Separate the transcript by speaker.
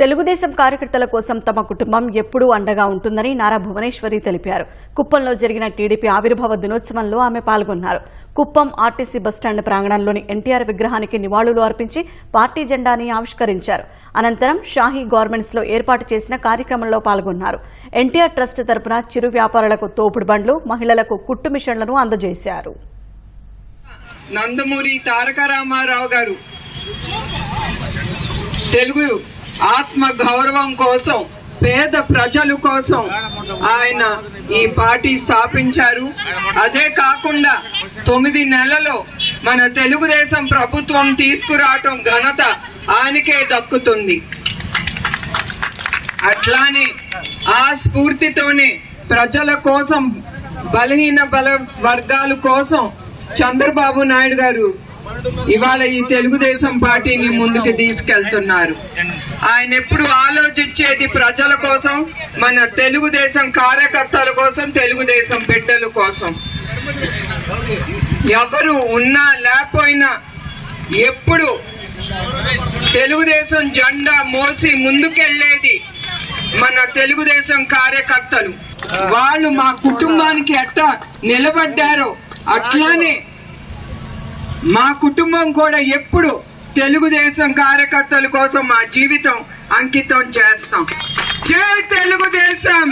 Speaker 1: తెలుగుదేశం కార్యకర్తల కోసం తమ కుటుంబం ఎప్పుడూ అండగా ఉంటుందని నారా భువనేశ్వరి తెలిపారు. కుప్పంలో జరిగిన టీడీపీ ఆవిర్భావ దినోత్సవంలో ఆమె పాల్గొన్నారు. కుప్పం ఆర్టీసీ బస్టాండ్ ప్రాంగణంలోని ఎన్టీఆర్ విగ్రహానికి నివాళులు అర్పించి పార్టీ జెండాని ఆవిష్కరించారు. అనంతరం షాహీ గార్మెంట్స్లో ఏర్పాటు చేసిన కార్యక్రమంలో పాల్గొన్నారు. ఎన్టీఆర్ ట్రస్ట్ తరపున చిరు వ్యాపారులకు తోపుడు బండ్లు మహిళలకు కుట్టు మిషన్లను అందజేశారు.
Speaker 2: నందమూరి తారక రామారావు గారు. తెలుగు ఆత్మ గౌరవం కోసం పేద ప్రజల కోసం ఆయన ఈ పార్టీ స్థాపించారు. అదే కాకుండా తొమ్మిది నెలలో మన తెలుగుదేశం ప్రభుత్వం తీసుకురావటం ఘనత ఆయనకే దక్కుతుంది. అట్లానే ఆ స్ఫూర్తితోనే ప్రజల కోసం బలహీన బల వర్గాల కోసం చంద్రబాబు నాయుడు గారు ఇవాళ ఈ తెలుగుదేశం పార్టీని ముందుకు తీసుకెళ్తున్నారు. ఆయన ఎప్పుడు ఆలోచించేది ప్రజల కోసం మన తెలుగుదేశం కార్యకర్తల కోసం తెలుగుదేశం బిడ్డల కోసం. ఎవరు ఉన్నా లేకపోయినా ఎప్పుడు తెలుగుదేశం జెండా మోసి ముందుకెళ్ళేది మన తెలుగుదేశం కార్యకర్తలు. వాళ్ళు మా కుటుంబానికి ఎట్లా నిలబడ్డారో అట్లానే మా కుటుంబం కూడా ఎప్పుడు తెలుగుదేశం కార్యకర్తల కోసం మా జీవితం అంకితం చేస్తాం. జై తెలుగుదేశం!